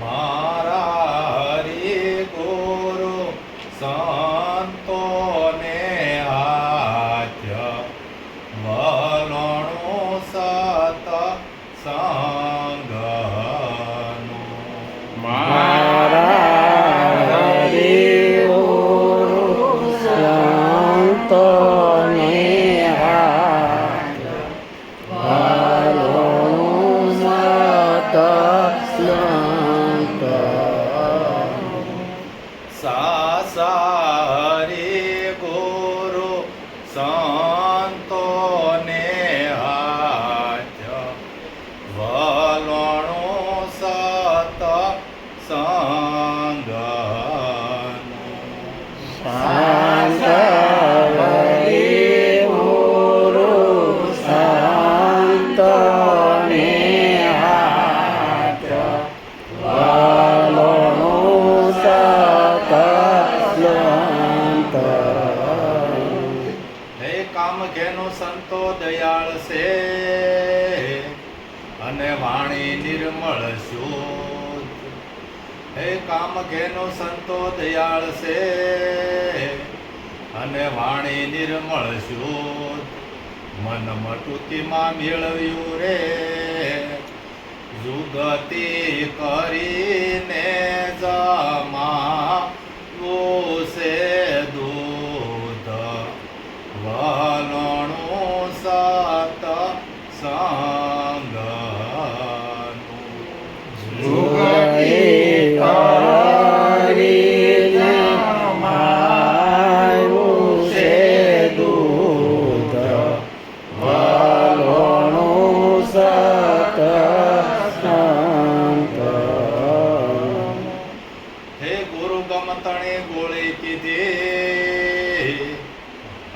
মা છે અને વાણી નિર્મળ શુદ્ધ. હે કામ ઘેનો સંતો દયાળ છે અને વાણી નિર્મળ શુદ્ધ. મન મટુકીમાં મેળવ્યું રે. જુગતી કરીને જમા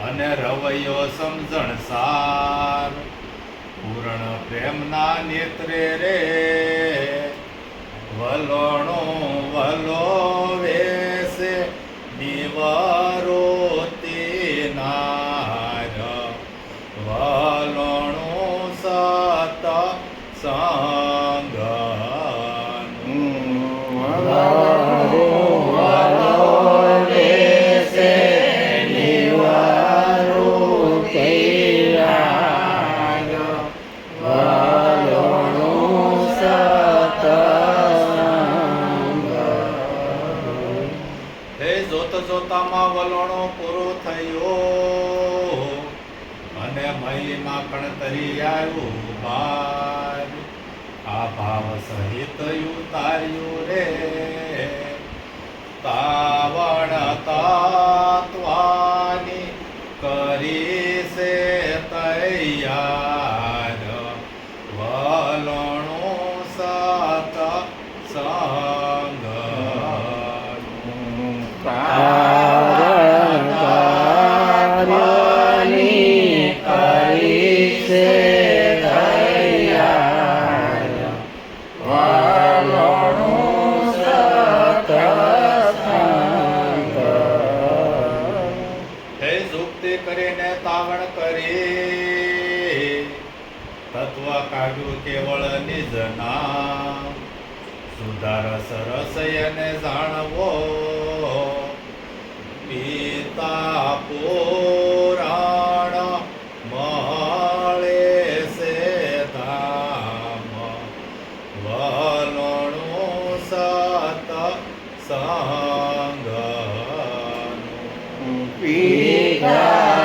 અને રવૈયો સમજણ સાર. પૂર્ણ પ્રેમના નેત્રે રે. વલોણો વલો વેસે નિવરોતી જોત વલણો પૂરો થયો. અને મહીમાં કણતરી આવ્યું બાર. આ ભાવ સહિત ઉતાર્યું રે. તાવણ કાઢ્યું કેવળ નિજ નામ સુધાર સરસયને જાણવો. પિતા પુરાણ મળે છે ધામ. વલણું સત સંગ પિતા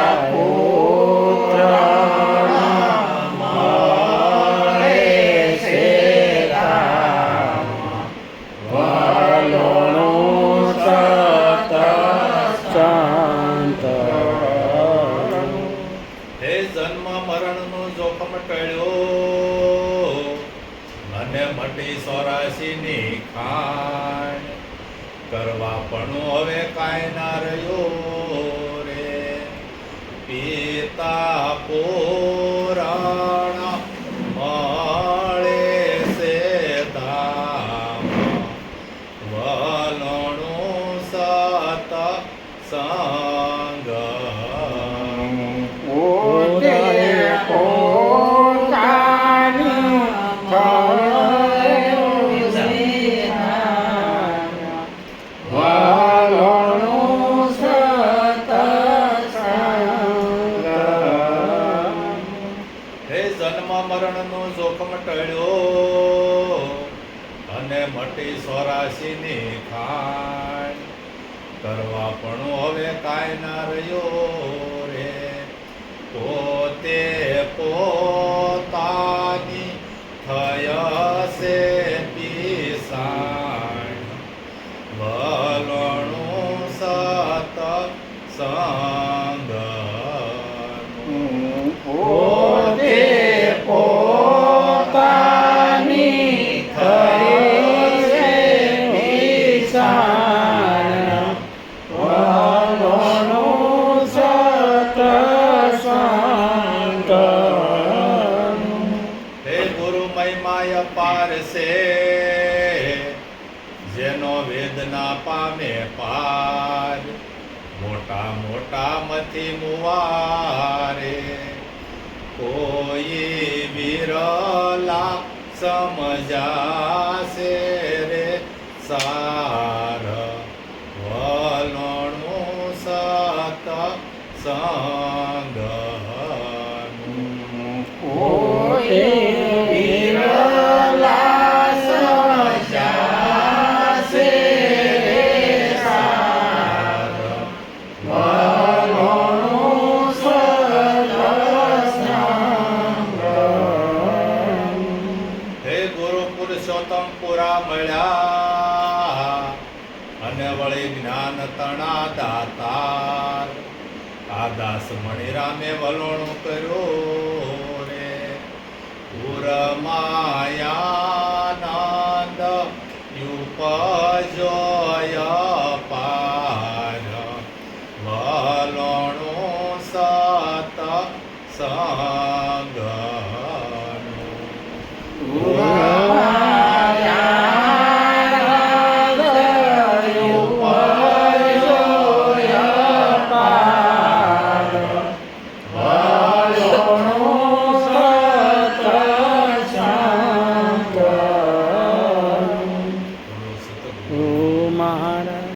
મટી સોરાશી ની ખાણ કરવા પણ હવે કાંઈ ના રહ્યો રે. પિતા પોરાણ મળે છે ધામ. વલણું સત સંગ નો જોખમ ટળ્યો. અને મટી સોરાશીની ખાણ. કરવા પણ હવે કાંઈ ના રહ્યો રે. પોતે પો છે જેનો વેદના પામે પાર, મોટા મોટા મથી મુવારે. કોઈ વિરલા સમજાશે રે, સાર વલણું સત સંગ પોતે તણા દાતાર આ દાસ મણિરામે વલોણો કર્યો રે પુરમાયાનંદ યુપજોય પાર. વલોણો સત સા